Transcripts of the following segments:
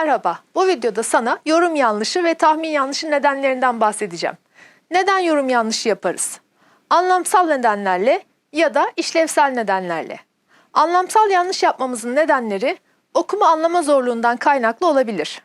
Merhaba, bu videoda sana yorum yanlışı ve tahmin yanlışı nedenlerinden bahsedeceğim. Neden yorum yanlışı yaparız? Anlamsal nedenlerle ya da işlevsel nedenlerle. Anlamsal yanlış yapmamızın nedenleri okuma anlama zorluğundan kaynaklı olabilir.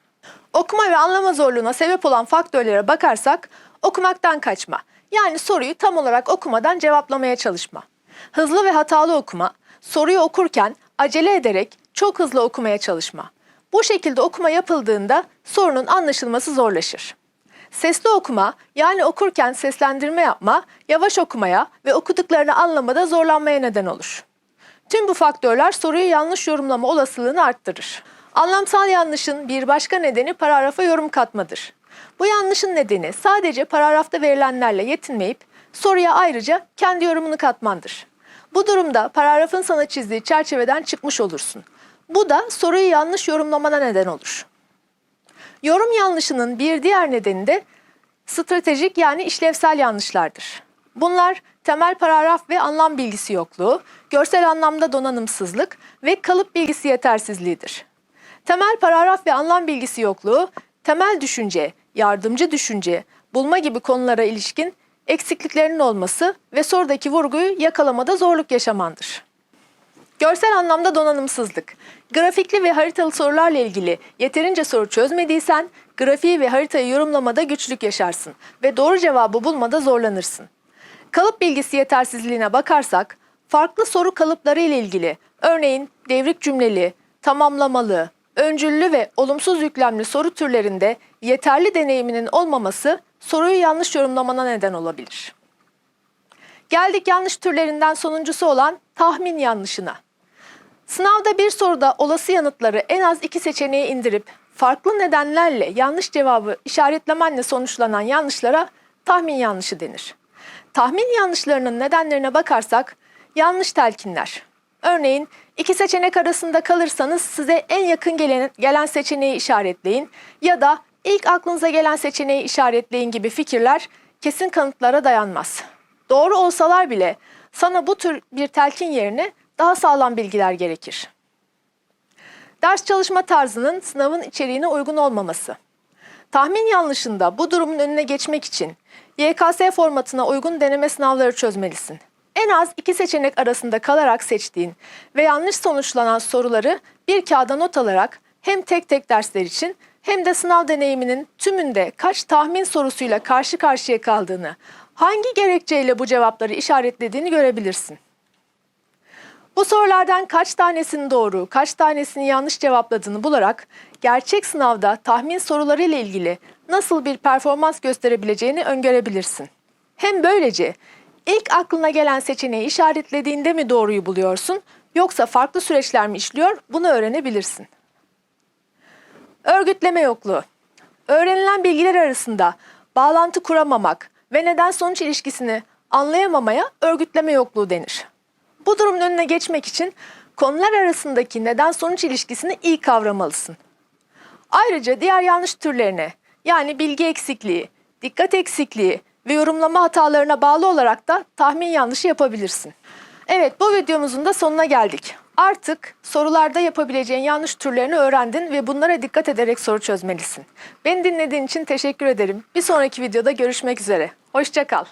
Okuma ve anlama zorluğuna sebep olan faktörlere bakarsak okumaktan kaçma. Yani soruyu tam olarak okumadan cevaplamaya çalışma. Hızlı ve hatalı okuma, soruyu okurken acele ederek çok hızlı okumaya çalışma. Bu şekilde okuma yapıldığında sorunun anlaşılması zorlaşır. Sesli okuma yani okurken seslendirme yapma, yavaş okumaya ve okuduklarını anlamada zorlanmaya neden olur. Tüm bu faktörler soruyu yanlış yorumlama olasılığını arttırır. Anlamsal yanlışın bir başka nedeni paragrafa yorum katmadır. Bu yanlışın nedeni sadece paragrafta verilenlerle yetinmeyip soruya ayrıca kendi yorumunu katmandır. Bu durumda paragrafın sana çizdiği çerçeveden çıkmış olursun. Bu da soruyu yanlış yorumlamana neden olur. Yorum yanlışının bir diğer nedeni de stratejik yani işlevsel yanlışlardır. Bunlar temel paragraf ve anlam bilgisi yokluğu, görsel anlamda donanımsızlık ve kalıp bilgisi yetersizliğidir. Temel paragraf ve anlam bilgisi yokluğu, temel düşünce, yardımcı düşünce, bulma gibi konulara ilişkin eksikliklerinin olması ve sorudaki vurguyu yakalamada zorluk yaşamandır. Görsel anlamda donanımsızlık. Grafikli ve haritalı sorularla ilgili yeterince soru çözmediysen, grafiği ve haritayı yorumlamada güçlük yaşarsın ve doğru cevabı bulmada zorlanırsın. Kalıp bilgisi yetersizliğine bakarsak, farklı soru kalıpları ile ilgili, örneğin devrik cümleli, tamamlamalı, öncüllü ve olumsuz yüklemli soru türlerinde yeterli deneyiminin olmaması soruyu yanlış yorumlamana neden olabilir. Geldik yanlış türlerinden sonuncusu olan tahmin yanlışına. Sınavda bir soruda olası yanıtları en az iki seçeneğe indirip farklı nedenlerle yanlış cevabı işaretlemenle sonuçlanan yanlışlara tahmin yanlışı denir. Tahmin yanlışlarının nedenlerine bakarsak yanlış telkinler. Örneğin iki seçenek arasında kalırsanız size en yakın gelen, gelen seçeneği işaretleyin ya da ilk aklınıza gelen seçeneği işaretleyin gibi fikirler kesin kanıtlara dayanmaz. Doğru olsalar bile sana bu tür bir telkin yerine daha sağlam bilgiler gerekir. Ders çalışma tarzının sınavın içeriğine uygun olmaması. Tahmin yanlışında bu durumun önüne geçmek için YKS formatına uygun deneme sınavları çözmelisin. En az iki seçenek arasında kalarak seçtiğin ve yanlış sonuçlanan soruları bir kağıda not alarak hem tek tek dersler için hem de sınav deneyiminin tümünde kaç tahmin sorusuyla karşı karşıya kaldığını, hangi gerekçeyle bu cevapları işaretlediğini görebilirsin. Bu sorulardan kaç tanesini doğru, kaç tanesini yanlış cevapladığını bularak gerçek sınavda tahmin soruları ile ilgili nasıl bir performans gösterebileceğini öngörebilirsin. Hem böylece ilk aklına gelen seçeneği işaretlediğinde mi doğruyu buluyorsun yoksa farklı süreçler mi işliyor bunu öğrenebilirsin. Örgütleme yokluğu. Öğrenilen bilgiler arasında bağlantı kuramamak ve neden sonuç ilişkisini anlayamamaya örgütleme yokluğu denir. Bu durumun önüne geçmek için konular arasındaki neden sonuç ilişkisini iyi kavramalısın. Ayrıca diğer yanlış türlerine yani bilgi eksikliği, dikkat eksikliği ve yorumlama hatalarına bağlı olarak da tahmin yanlışı yapabilirsin. Evet bu videomuzun da sonuna geldik. Artık sorularda yapabileceğin yanlış türlerini öğrendin ve bunlara dikkat ederek soru çözmelisin. Beni dinlediğin için teşekkür ederim. Bir sonraki videoda görüşmek üzere. Hoşçakal.